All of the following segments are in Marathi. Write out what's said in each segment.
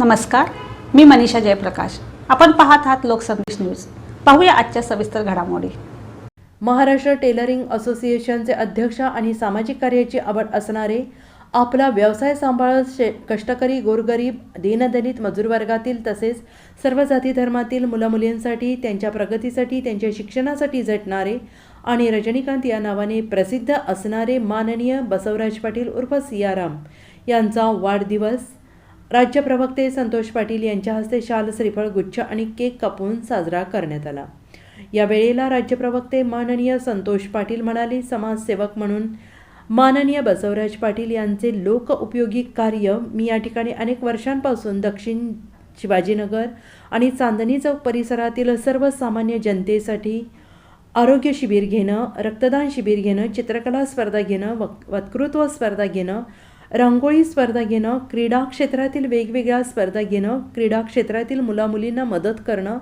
नमस्कार मी मनीषा जयप्रकाश. आपण पाहत आहात लोकसंदेश न्यूज. पाहूया आजच्या सविस्तर घडामोडी. महाराष्ट्र टेलरिंग असोसिएशनचे अध्यक्ष आणि सामाजिक कार्याची आवड असणारे आपला व्यवसाय सांभाळत शे कष्टकरी गोरगरीब दीनदलित मजूर वर्गातील तसेच सर्व जाती धर्मातील मुलामुलींसाठी त्यांच्या प्रगतीसाठी त्यांच्या शिक्षणासाठी झटणारे आणि रजनीकांत या नावाने प्रसिद्ध असणारे माननीय बसवराज पाटील उर्फ सियाराम यांचा वाढदिवस राज्य प्रवक्ते संतोष पाटील यांच्या हस्ते शाल श्रीफळ गुच्छ आणि केक कापून साजरा करण्यात आला. या वेळेला राज्य प्रवक्ते माननीय संतोष पाटील म्हणाले समाजसेवक म्हणून माननीय बसवराज पाटील यांचे लोक उपयोगी कार्य मी या ठिकाणी अनेक वर्षांपासून दक्षिण शिवाजीनगर आणि चांदणी चौक परिसरातील सर्वसामान्य जनतेसाठी आरोग्य शिबिर घेणं रक्तदान शिबिर घेणं चित्रकला स्पर्धा घेणं वक वक्तृत्व स्पर्धा घेणं रांगोळी स्पर्धा घेणं क्रीडा क्षेत्रातील वेगवेगळ्या स्पर्धा घेणं क्रीडा क्षेत्रातील मुलामुलींना मदत करणं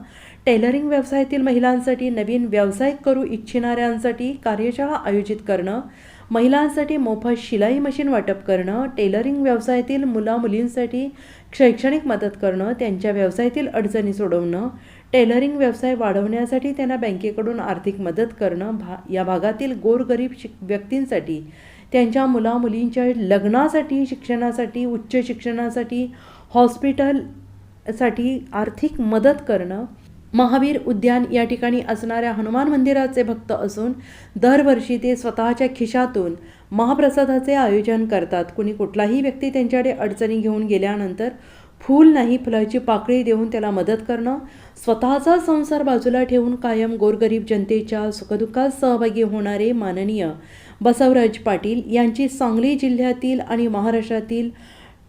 टेलरिंग व्यवसायातील महिलांसाठी नवीन व्यवसाय करू इच्छिणाऱ्यांसाठी कार्यशाळा आयोजित करणं महिलांसाठी मोफत शिलाई मशीन वाटप करणं टेलरिंग व्यवसायातील मुलामुलींसाठी शैक्षणिक मदत करणं त्यांच्या व्यवसायातील अडचणी सोडवणं टेलरिंग व्यवसाय वाढवण्यासाठी त्यांना बँकेकडून आर्थिक मदत करणं भा या भागातील गोरगरीब शिक व्यक्तींसाठी त्यांच्या मुलामुलींच्या लग्नासाठी शिक्षणासाठी उच्च शिक्षणासाठी हॉस्पिटलसाठी आर्थिक मदत करणं महावीर उद्यान या ठिकाणी असणाऱ्या हनुमान मंदिराचे भक्त असून दरवर्षी ते स्वतःच्या खिशातून महाप्रसादाचे आयोजन करतात. कुणी कुठलाही व्यक्ती त्यांच्याकडे अडचणी घेऊन गेल्यानंतर फूल नाही फुलाची पाकळी देऊन त्याला मदत करणं स्वतःचा संसार बाजूला ठेवून कायम गोरगरीब जनतेच्या सुखदुःखात सहभागी होणारे माननीय बसवराज पाटील यांची सांगली जिल्ह्यातील आणि महाराष्ट्रातील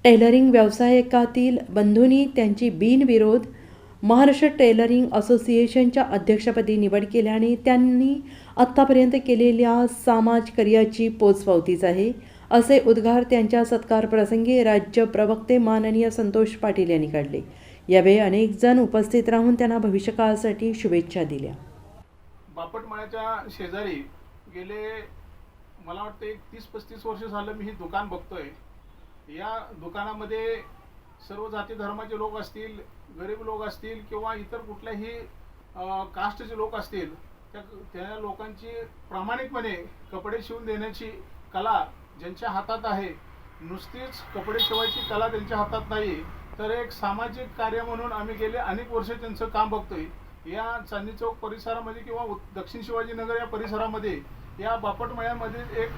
टेलरिंग व्यावसायिकातील बंधूंनी त्यांची बिनविरोध महाराष्ट्र टेलरिंग असोसिएशनच्या अध्यक्षपदी निवड केल्याने त्यांनी आत्तापर्यंत केलेल्या समाज कार्याची पोचपावतीच आहे. असे उद्गार त्यांच्या सत्कारप्रसंगी राज्य प्रवक्ते माननीय संतोष पाटील यांनी काढले. यावेळी अनेक जण उपस्थित राहून त्यांना भविष्यकाळासाठी शुभेच्छा दिल्या. बापटमाळ्याच्या शेजारी गेले मला वाटतं एक तीस पस्तीस वर्ष झालं मी हे दुकान बघतोय. या दुकानामध्ये सर्व जाती धर्माचे लोक असतील गरीब लोक असतील किंवा इतर कुठल्याही कास्टचे लोक असतील त्या त्या लोकांची प्रामाणिकपणे कपडे शिवून देण्याची कला ज्यांच्या हातात आहे नुसतीच कपडे शिवायची कला त्यांच्या हातात नाही तर एक सामाजिक कार्य म्हणून आम्ही गेले अनेक वर्ष त्यांचं काम बघतोय. या चांदणी चौक परिसरामध्ये किंवा दक्षिण शिवाजीनगर या परिसरामध्ये या बापटमळ्यामध्ये एक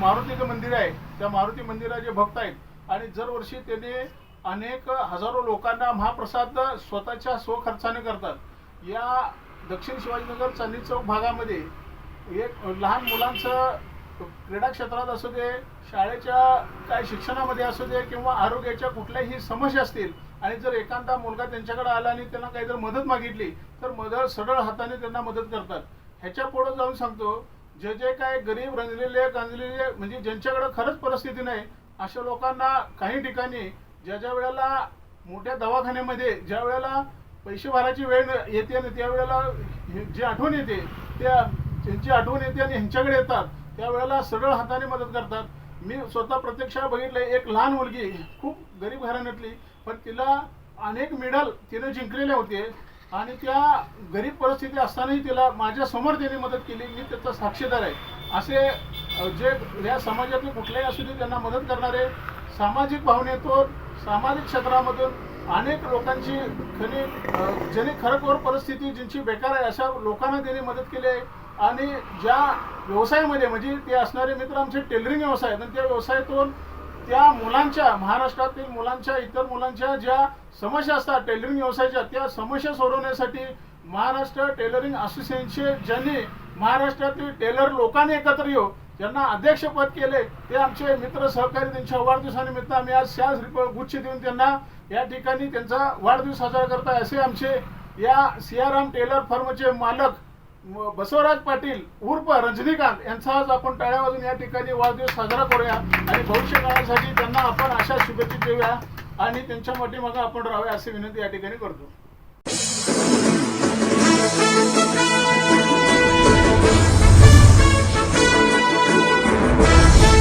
मारुतीचं मंदिर आहे. त्या मारुती मंदिराचे भक्त आहेत आणि दरवर्षी त्याने अनेक हजारो लोकांना महाप्रसाद स्वतःच्या स्वखर्चाने करतात. या दक्षिण शिवाजीनगर चांदणी चौक भागामध्ये एक लहान मुलांचं क्रीडा क्षेत्रात असू दे शाळेच्या काय शिक्षणामध्ये असू दे किंवा आरोग्याच्या कुठल्याही समस्या असतील आणि जर एखादा मुलगा त्यांच्याकडे आला आणि त्यांना काही जर मदत मागितली तर मदत सरळ हाताने त्यांना मदत करतात. ह्याच्या पुढे जाऊन सांगतो जे जे काय गरीब रंजलेले गांजलेले म्हणजे ज्यांच्याकडे खरंच परिस्थिती नाही अशा लोकांना काही ठिकाणी ज्या ज्या वेळेला मोठ्या दवाखान्यामध्ये ज्या वेळेला पैसे भरायची वेळ न- येते आणि त्यावेळेला हे- जी आठवण येते त्या त्यांची आठवण येते आणि ह्यांच्याकडे येतात त्यावेळेला सरळ हाताने मदत करतात. मी स्वतः प्रत्यक्ष बघितलं एक लहान मुलगी खूप गरीब घराण्यातली पण तिला अनेक मेडल तिने जिंकलेले होते. आणि त्या गरीब परिस्थिती असतानाही तिला माझ्यासमोर त्यांनी मदत केली. मी त्याचा साक्षीदार आहे. असे जे या समाजातले कुठल्याही असू दे त्यांना मदत करणारे सामाजिक भावनेतून सामाजिक क्षेत्रामधून अनेक लोकांची खरी अ, ज्यांनी खरोखर परिस्थिती ज्यांची बेकार आहे अशा लोकांना त्यांनी मदत केली आहे. आणि ज्या व्यवसायामध्ये म्हणजे ते असणारे मित्र आमचे टेलरिंग व्यवसाय आहेत आणि त्या व्यवसायातून त्या मुलांच्या महाराष्ट्रातील मुलांच्या इतर मुलांच्या ज्या समस्या असतात टेलरिंग व्यवसायाच्या त्या समस्या सोडवण्यासाठी महाराष्ट्र टेलरिंग असोसिएशनचे ज्यांनी महाराष्ट्रातील टेलर लोकांनी एकत्र येऊ ज्यांना अध्यक्षपद केले ते आमचे मित्र सहकारी त्यांच्या वाढदिवसानिमित्त आम्ही आज शास गुच्छ देऊन त्यांना या ठिकाणी त्यांचा वाढदिवस साजरा करताय असे आमचे या सियाराम टेलर फर्मचे मालक बसवराज पाटील उर्फ रजनीकांत यांचा आज आपण टाळ्या वाजून या ठिकाणी वाढदिवस साजरा करूया आणि भविष्य काळासाठी त्यांना आपण अशा शुभेच्छा देऊया आणि त्यांच्या पाठीमागे आपण राहूया अशी विनंती या ठिकाणी करतो.